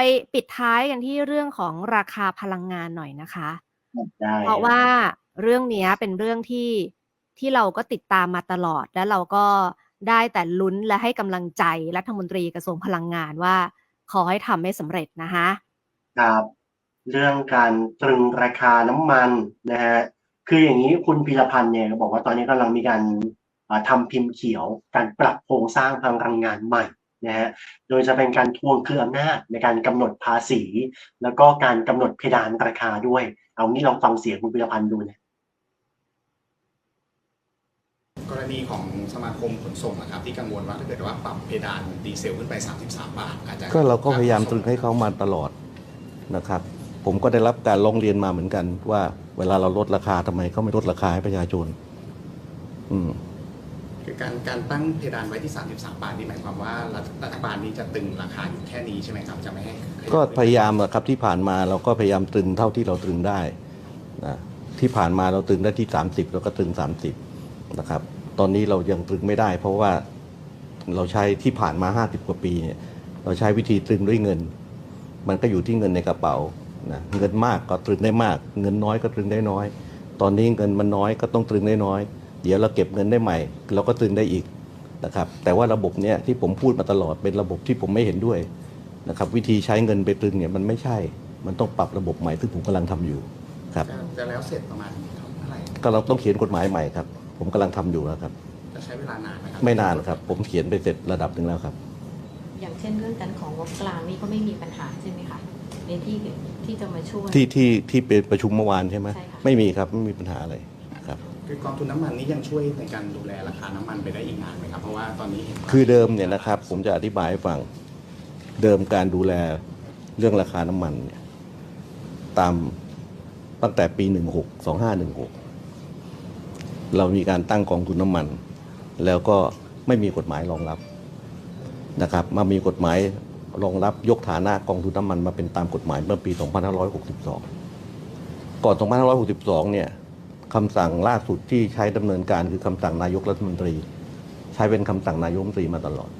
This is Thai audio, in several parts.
ไปปิดท้ายกันที่เรื่องของราคาพลังงานหน่อยนะคะได้เพราะว่าเรื่องเนี้ยเป็นเรื่องที่ที่เราก็ติดตามมาตลอด และเราก็ได้แต่ลุ้นและให้กำลังใจรัฐมนตรีกระทรวงพลังงานว่า ขอให้ทำให้สำเร็จนะคะครับเรื่องการตรึงราคาน้ำมันนะฮะคืออย่างนี้คุณพีรพันธ์เนี่ยบอกว่าตอนนี้กำลังมีการอ่าทำพิมพ์เขียวการปรับโครงสร้างพลังงานใหม่ นะฮะโดยจะเป็นการทวงคืนอำนาจในการกำหนดภาษี แล้วก็การกำหนดเพดานราคาด้วย เอางี้ลองฟังเสียงคุณพีรพันธ์ดูนะกรณีของสมาคมขนส่งนะครับที่กังวลว่าถ้าเกิดว่าปรับเพดานดีเซลขึ้นไป 33 บาทอาจจะก็เราก็พยายามตรึงให้เขามาตลอดนะครับ ผมก็ได้รับการร้องเรียนมาเหมือนกัน ว่าเวลาเราลดราคาทำไมเขาไม่ลดราคาให้ประชาชน อืมคือ การการตั้งเพดานไว้ที่ 33 บาทนี่หมายความว่ารัฐรัฐบาลนี้จะตึงราคาอยู่แค่นี้ใช่ไหมครับจะไม่ให้ก็พยายามอะครับที่ผ่านมาเราก็พยายามตรึงเท่าที่เราตรึงได้นะที่ผ่านมาเราตรึงได้ที่ 30เราก็ตรึง 30นะครับ ตอนนี้เรายังตรึงไม่ได้ เพราะว่าเราใช้ที่ผ่านมา 50 กว่าปีเนี่ยเราใช้วิธีตรึงด้วยเงิน มันก็อยู่ที่เงินในกระเป๋านะเงินมากก็ตรึงได้มาก เงินน้อยก็ตรึงได้น้อย ตอนนี้เงินมันน้อยก็ต้องตรึงได้น้อย เดี๋ยวเราเก็บเงินได้ใหม่ เราก็ตรึงได้อีกนะครับแต่ว่าระบบเนี้ยที่ผมพูดมาตลอดเป็นระบบที่ผมไม่เห็นด้วยนะครับวิธีใช้เงินไปตรึงเนี่ยมันไม่ใช่ มันต้องปรับระบบใหม่ซึ่งผมกำลังทำอยู่ครับจะจะแล้วเสร็จประมาณเท่าไหร่ก็เราต้องเขียนกฎหมายใหม่ครับ ผมกำลังทำอยู่แล้วครับจะใช้เวลานานไหมครัไม่นานครับ ผมเขียนไปเสร็จระดับหนึ่งแล้วครับ อย่างเช่นเรื่องการของงบกลางนี่ก็ไม่มีปัญหาใช่ไหมคะในที่ที่จะมาช่วยที่ที่ที่เป็นประชุมเมื่อวานใช่ไหมใช่ค่ะไม่มีครับไม่มีปัญหาอะไรครับ คือกองทุนน้ำมันนี้ยังช่วยในการดูแลราคาน้ำมันไปได้อีกนานไหมครับ เพราะว่าตอนนี้เห็นว่าคือเดิมเนี่ยนะครับ ผมจะอธิบายให้ฟังเดิมการดูแลเรื่องราคาน้ำมันเนี่ยตามตั้งแต่ปี 16 2516 เรามีการตั้งกองทุนน้ำมัน แล้วก็ไม่มีกฎหมายรองรับนะครับ มามีกฎหมายรองรับยกฐานะกองทุนน้ำมันมาเป็นตามกฎหมายเมื่อปี 2562 ก่อน 2562 เนี่ย คำสั่งล่าสุดที่ใช้ดำเนินการคือคำสั่งนายกรัฐมนตรี ใช้เป็นคำสั่งนายกรัฐมนตรีมาตลอด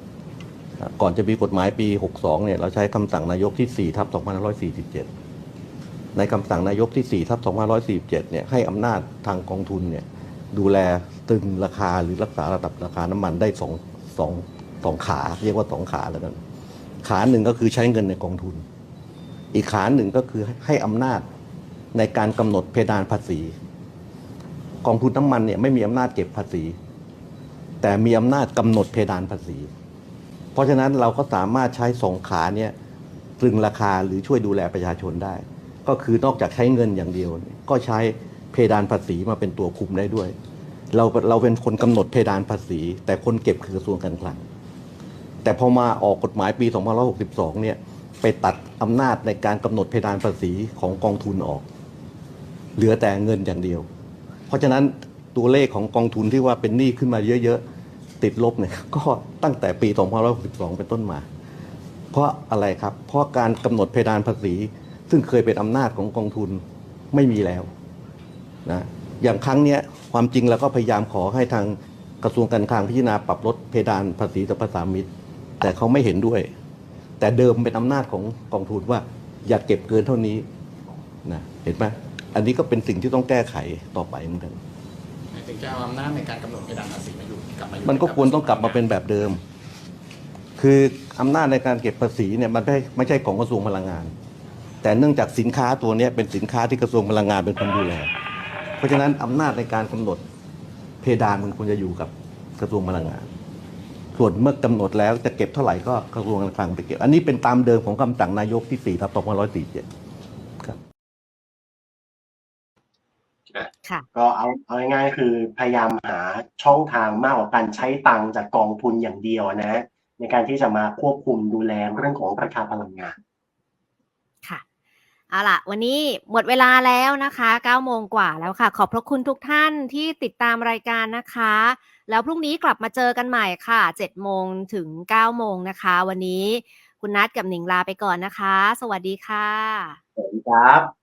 ก่อนจะมีกฎหมายปี 62 เนี่ยเราใช้คำสั่งนายกที่ 4 ทับ 2547 ในคำสั่งนายกที่ 4 ทับ 2547 เนี่ยให้อำนาจทางกองทุนเนี่ยดูแลตึงราคาหรือรักษาระดับราคาน้ำมันได้สองสองสองขาเรียกว่าสองขาแล้วกันขาหนึ่งก็คือใช้เงินในกองทุน อีกขาหนึ่งก็คือให้อำนาจในการกำหนดเพดานภาษี กองทุนน้ำมันเนี่ยไม่มีอำนาจเก็บภาษี แต่มีอำนาจกำหนดเพดานภาษี เพราะฉะนั้นเราก็สามารถใช้สองขาเนี่ยตรึงราคาหรือช่วยดูแลประชาชนได้ ก็คือนอกจากใช้เงินอย่างเดียว ก็ใช้เพดานภาษีมาเป็นตัวคุมได้ด้วย เราเราเป็นคนกำหนดเพดานภาษี แต่คนเก็บคือกระทรวงการคลัง แต่พอมาออกกฎหมายปี 2562 เนี่ยไปตัดอำนาจในการกำหนดเพดานภาษีของกองทุนออก เหลือแต่เงินอย่างเดียว เพราะฉะนั้นตัวเลขของกองทุนที่ว่าเป็นหนี้ขึ้นมาเยอะๆ ติดลบเนี่ยก็ตั้งแต่ปี 2562 เป็นต้นมา เพราะอะไรครับ เพราะการกำหนดเพดานภาษี ซึ่งเคยเป็นอำนาจของกองทุนไม่มีแล้วนะอย่างครั้งเนี้ยความจริงเราก็พยายามขอให้ทางกระทรวงการคลังพิจารณาปรับลดเพดานภาษีสรรพสามิตแต่เขาไม่เห็นด้วย แต่เดิมเป็นอำนาจของกองทุนว่า อย่าเก็บเกินเท่านี้นะเห็นไหม อันนี้ก็เป็นสิ่งที่ต้องแก้ไขต่อไปเหมือนกันหมายถึงจะเอาอำนาจในการกำหนดเพดานภาษีมาอยู่กลับมาอยู่มันก็ควรต้องกลับมาเป็นแบบเดิม คืออำนาจในการเก็บภาษีเนี่ยมันไม่ไม่ใช่ของกระทรวงพลังงาน แต่เนื่องจากสินค้าตัวเนี้ยเป็นสินค้าที่กระทรวงพลังงานเป็นคนดูแล เพราะฉะนั้นอำนาจในการกำหนดเพดานมันควรจะอยู่กับกระทรวงพลังงาน ส่วนเมื่อกำหนดแล้วจะเก็บเท่าไหร่ก็กระทรวงการคลังไปเก็บ อันนี้เป็นตามเดิมของคำสั่งนายกที่4ทับ2547 ก็เอาเอาง่ายๆคือพยายามหาช่องทางมากกว่าการใช้ตังค์จากกองทุนอย่างเดียวนะ ในการที่จะมาควบคุมดูแลเรื่องของราคาพลังงานค่ะเอาล่ะ วันนี้หมดเวลาแล้วนะคะ9โมงกว่าแล้วค่ะ ขอบพระคุณทุกท่านที่ติดตามรายการนะคะ แล้วพรุ่งนี้กลับมาเจอกันใหม่ค่ะ7โมงถึง9โมงนะคะ วันนี้คุณนัดกับหนิงลาไปก่อนนะคะ สวัสดีค่ะ สวัสดีครับ